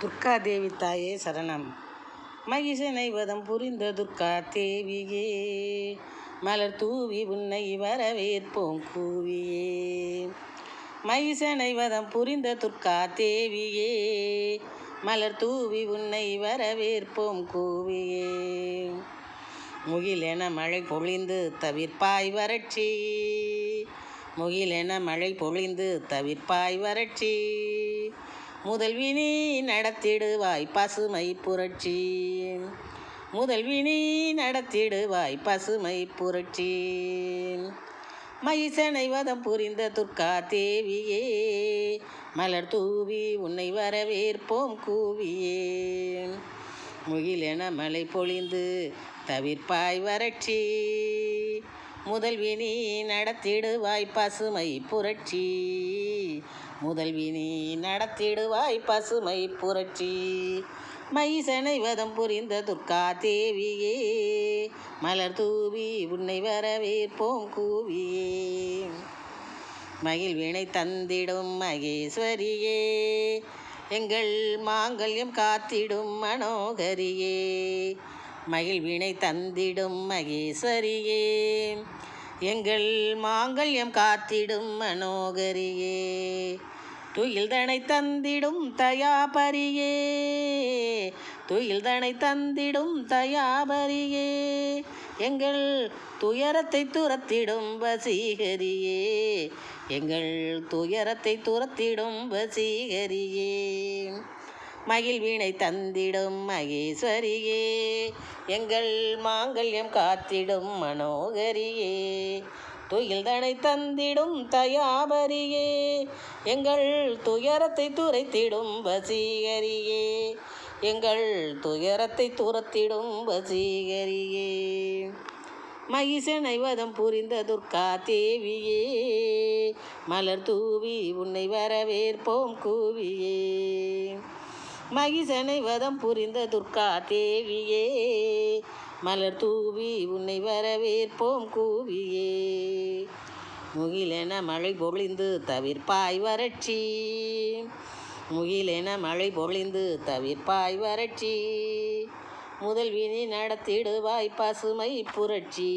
துர்காதேவி தாயே சரணம். மகிஷனை வதம் புரிந்த துர்கா தேவியே மலர் தூவி உன்னை வரவேற்போம் கூவியே. மகிஷனை வதம் புரிந்த துர்கா தேவியே மலர் தூவி உன்னை வரவேற்போம் கூவியே. முகிலென மழை பொழிந்து தவிர்ப்பாய் வறட்சி முகிலென மழை பொழிந்து தவிர்ப்பாய் வறட்சி முதல்வினி நடத்திடுவாய் பசுமை புரட்சி. முதல்வினி நடத்திடுவாய் பசுமை புரட்சி. மைசனை வதம் புரிந்த துர்கா தேவியே மலர் தூவி உன்னை வரவேற்போம் கூவியே. முகிலென மழை பொழிந்து தவிர்ப்பாய் வறட்சி. முதல்வினி நடத்திடுவாய் பசுமை புரட்சி. முதல்வினி நடத்திடுவாய் பசுமை புரட்சி. மைசனை வதம் புரிந்த துர்கா தேவியே மலர் தூவி உன்னை வரவேற்போம் கூவியே. மகிழ் வினை தந்திடும் மகேஸ்வரியே எங்கள் மாங்கல்யம் காத்திடும் மனோகரியே. மகிழ்வினை தந்திடும் மகேஸ்வரியே எங்கள் மாங்கல்யம் காத்திடும் மனோகரியே. துயில் தனை தந்திடும் தயாபரியே. துயில் தனை தந்திடும் தயாபரியே. எங்கள் துயரத்தை துரத்திடும் வசீகரியே. எங்கள் துயரத்தை துரத்திடும் வசீகரியே. மகிழ் வீணை தந்திடும் மகேஸ்வரியே எங்கள் மாங்கல்யம் காத்திடும் மனோகரியே துயில்தனை தந்திடும் தயாபரியே எங்கள் துயரத்தை துரைத்திடும் வசீகரியே எங்கள் துயரத்தை துரத்திடும் வசீகரியே. மகிஷனை வதம் புரிந்த துர்கா தேவியே மலர் தூவி உன்னை வரவேற்போம் கூவியே. மகிசனை வதம் புரிந்த துர்கா தேவியே. மலர் தூவி உன்னை வரவேற்போம் கூவியே. முகிலென மழை பொழிந்து தவிர்ப்பாய் வறட்சி. முகிலென மழை பொழிந்து தவிர்ப்பாய் வறட்சி. முதல்வினி நடத்திடுவாய் பசுமை புரட்சி.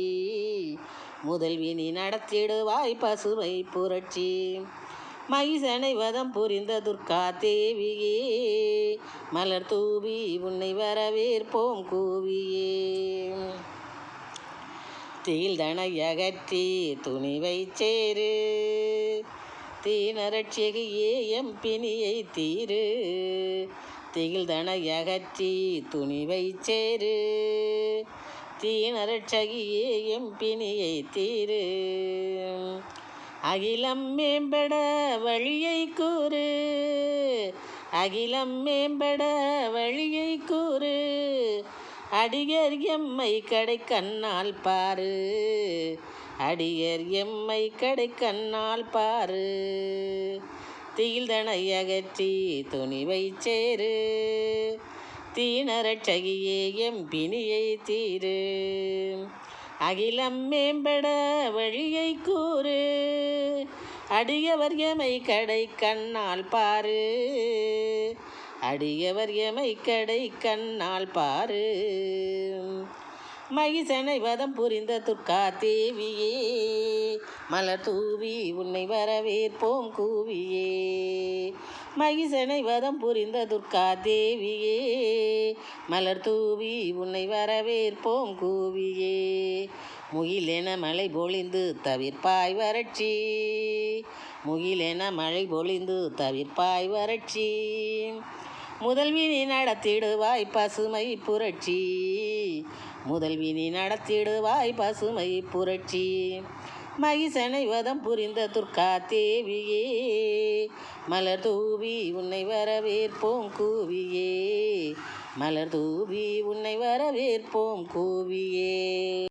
முதல்வினி நடத்திடுவாய் பசுமை புரட்சி. மகிஷனை வதம் புரிந்த துர்கா தேவியே மலர் தூவி உன்னை வரவேற்போம் கூவியே. தீழ்தனை அகற்றி துணிவை சேரு தீனரட்சிகையே எம் பிணியை தீரு. திகிழ்தனை அகற்றி துணிவை சேரு தீனரட்சகியே எம் பிணியை தீரு. அகிலம் மேம்பட வழியை கூறு. அகிலம் மேம்பட வழியை கூறு. அடியர் எம்மை கடை கண்ணால் பாரு. அடியர் எம்மை கடை கண்ணால் பாரு. தீழ்தனை அகற்றி துணிவை சேரு. தீனரட்சகியே எம் பிணியை தீரு. அகிலம் மேம்பட வழியை கூறு. அடியவர் எமை கடை கண்ணால் பாரு அடியவர் எமை கடை கண்ணால் பாரு மகிசனை வதம் புரிந்த துர்கா தேவியே மலர் தூவி உன்னை வரவேற்போம் கூவியே. மகிசனை வதம் புரிந்த துர்கா தேவியே மலர் தூவி உன்னை வரவேற்போம் கூவியே. முகிலென மழை பொழிந்து தவிர்ப்பாய் வறட்சி. முகிலென மழை பொழிந்து தவிர்ப்பாய் வறட்சி. முதல்வினி நடத்திடுவாய் பசுமை புரட்சி. முதல்வினி நடத்திடுவாய் பசுமை புரட்சி. மகிசனை வதம் புரிந்த துர்கா தேவியே மலர் தூவி உன்னை வரவேற்போம் கூவியே. மலர் தூவி உன்னை வரவேற்போம் கூவியே.